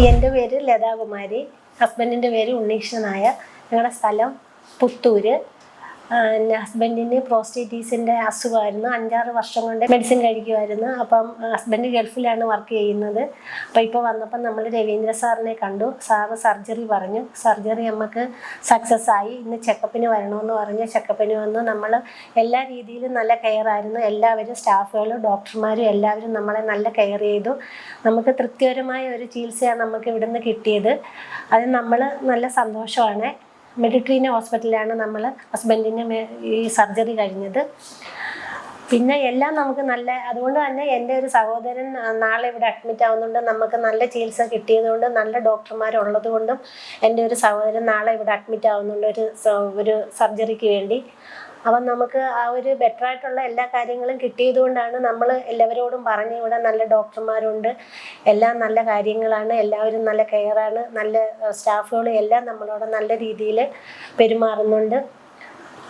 എന്റെ പേര് ലതാകുമാരി. ഹസ്ബൻഡിന്റെ പേര് ഉണ്ണീഷ് നായർ. ഞങ്ങളുടെ സ്ഥലം പുത്തൂര്. എന്റെ ഹസ്ബൻഡിന് പ്രോസ്റ്റേറ്റീസിന്റെ അസുഖമായിരുന്നു. അഞ്ചാറ് വർഷം കൊണ്ട് മെഡിസിൻ കഴിക്കുമായിരുന്നു അപ്പം ഹസ്ബൻഡ് ഗൾഫിലാണ് വർക്ക് ചെയ്യുന്നത്. അപ്പോൾ ഇപ്പോൾ വന്നപ്പം നമ്മൾ രവീന്ദ്ര സാറിനെ കണ്ടു. സാറ് സർജറി പറഞ്ഞു. സർജറി നമുക്ക് സക്സസ് ആയി. ഇന്ന് ചെക്കപ്പിന് വരണമെന്ന് പറഞ്ഞു ചെക്കപ്പിന് വന്നു. നമ്മൾ എല്ലാ രീതിയിലും നല്ല കെയർ ആയിരുന്നു. എല്ലാവരും സ്റ്റാഫുകളും ഡോക്ടർമാരും എല്ലാവരും നമ്മളെ നല്ല കെയർ ചെയ്തു. നമുക്ക് തൃപ്തികരമായ ഒരു ചികിത്സയാണ് നമുക്ക് ഇവിടുന്ന് കിട്ടിയത്. അത് നമ്മൾ നല്ല സന്തോഷമാണ്. മെഡിട്രീന ഹോസ്പിറ്റലിലാണ് നമ്മൾ ഹസ്ബൻഡിന് ഈ സർജറി കഴിഞ്ഞത്. പിന്നെ എല്ലാം നമുക്ക് നല്ല അതുകൊണ്ട് തന്നെ എന്റെ ഒരു സഹോദരൻ നാളെ ഇവിടെ അഡ്മിറ്റ് ആവുന്നുണ്ട്. നമുക്ക് നല്ല ചികിത്സ കിട്ടിയതുകൊണ്ട് നല്ല ഡോക്ടർമാരുള്ളത് കൊണ്ടും എന്റെ ഒരു സഹോദരൻ നാളെ ഇവിടെ അഡ്മിറ്റ് ആവുന്നുണ്ട് ഒരു ഒരു സർജറിക്ക് വേണ്ടി. അപ്പം നമുക്ക് ആ ഒരു ബെറ്റർ ആയിട്ടുള്ള എല്ലാ കാര്യങ്ങളും കിട്ടിയതുകൊണ്ടാണ് നമ്മൾ എല്ലാവരോടും പറഞ്ഞു ഇവിടെ നല്ല ഡോക്ടർമാരുണ്ട്. എല്ലാം നല്ല കാര്യങ്ങളാണ്. എല്ലാവരും നല്ല കെയറാണ് നല്ല സ്റ്റാഫുകളും എല്ലാം നമ്മളോട് നല്ല രീതിയിൽ പെരുമാറുന്നുണ്ട്.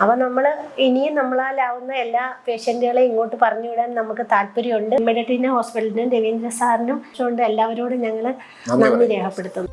അപ്പം നമ്മൾ ഇനിയും നമ്മളാലാവുന്ന എല്ലാ പേഷ്യന്റുകളെയും ഇങ്ങോട്ട് പറഞ്ഞു വിടാൻ നമുക്ക് താല്പര്യമുണ്ട്. മെഡിറ്റീന ഹോസ്പിറ്റലിനും രവീന്ദ്ര സാറിനും കൊണ്ട് എല്ലാവരോടും ഞങ്ങൾ നന്ദി രേഖപ്പെടുത്തുന്നു.